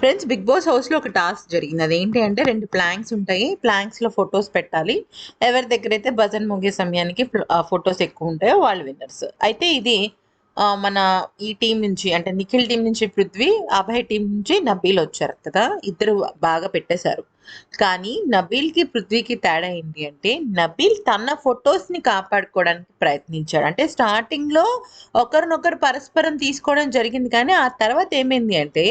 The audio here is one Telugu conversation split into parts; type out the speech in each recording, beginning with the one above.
ఫ్రెండ్స్ బిగ్ బాస్ హౌస్లో ఒక టాస్క్ జరిగింది. ఏంటి అంటే రెండు ప్లాంక్స్ ఉంటాయి. ప్లాంక్స్లో ఫొటోస్ పెట్టాలి. ఎవరి దగ్గర అయితే భజన్ ముగే సమయానికి ఫొటోస్ ఎక్కువ ఉంటాయో వాళ్ళు విన్నర్స్ అయితే ఇది మన ఈ టీం నుంచి అంటే నిఖిల్ టీం నుంచి పృథ్వీ అభయ్ టీం నుంచి నబీల్ వచ్చారు కదా? ఇద్దరు బాగా పెట్టేశారు. కానీ నబీల్కి పృథ్వీకి తేడా ఏంటి అంటే నబీల్ తన ఫొటోస్ని కాపాడుకోవడానికి ప్రయత్నించాడు. అంటే స్టార్టింగ్లో ఒకరినొకరు పరస్పరం తీసుకోవడం జరిగింది కానీ ఆ తర్వాత ఏమైంది అంటే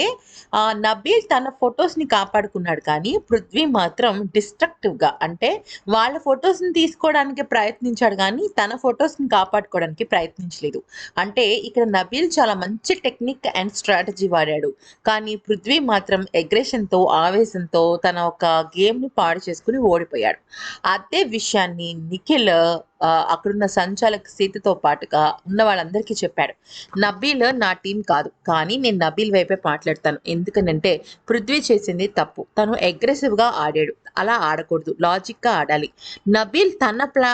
ఆ, నబీల్ తన ఫొటోస్ని కాపాడుకున్నాడు కానీ పృథ్వీ మాత్రం డిస్ట్రక్టివ్గా అంటే వాళ్ళ ఫొటోస్ని తీసుకోవడానికి ప్రయత్నించాడు కానీ తన ఫొటోస్ని కాపాడుకోవడానికి ప్రయత్నించలేదు. అంటే ఇక్కడ నబీల్ చాలా మంచి టెక్నిక్ అండ్ స్ట్రాటజీ వాడాడు. కానీ పృథ్వీ మాత్రం ఎగ్రెషన్తో ఆవేశంతో తన ఒక గేమ్ని పాడు చేసుకుని ఓడిపోయాడు. అదే విషయాన్ని నిఖిల్ అక్కడున్న సంచాలక సీతతో పాటుగా ఉన్న వాళ్ళందరికీ చెప్పాడు. నబీల్ నా టీం కాదు కానీ నేను నబీల్ వైపే మాట్లాడతాను. ఎందుకనంటే పృథ్వీ చేసింది తప్పు. తను అగ్రెసివ్గా ఆడాడు. అలా ఆడకూడదు. లాజిక్గా ఆడాలి. నబీల్ తన ప్లా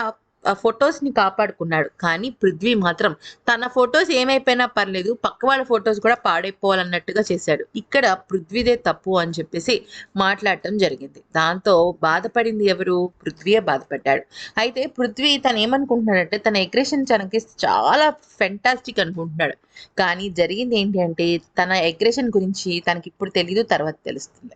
ఫొటోస్ని కాపాడుకున్నాడు. కానీ పృథ్వీ మాత్రం తన ఫొటోస్ ఏమైపోయినా పర్లేదు పక్క వాళ్ళ ఫొటోస్ కూడా పాడైపోవాలన్నట్టుగా చేశాడు. ఇక్కడ పృథ్వీదే తప్పు అని చెప్పేసి మాట్లాడటం జరిగింది. దాంతో బాధపడింది ఎవరు? పృథ్వీయే బాధపడ్డాడు. అయితే పృథ్వీ తను ఏమనుకుంటున్నాడంటే తన ఎగ్రెషన్ తనకి చాలా ఫెంటాస్టిక్ అనుకుంటున్నాడు. కానీ జరిగింది ఏంటి అంటే తన ఎగ్రెషన్ గురించి తనకి ఇప్పుడు తెలీదు తర్వాత తెలుస్తుంది.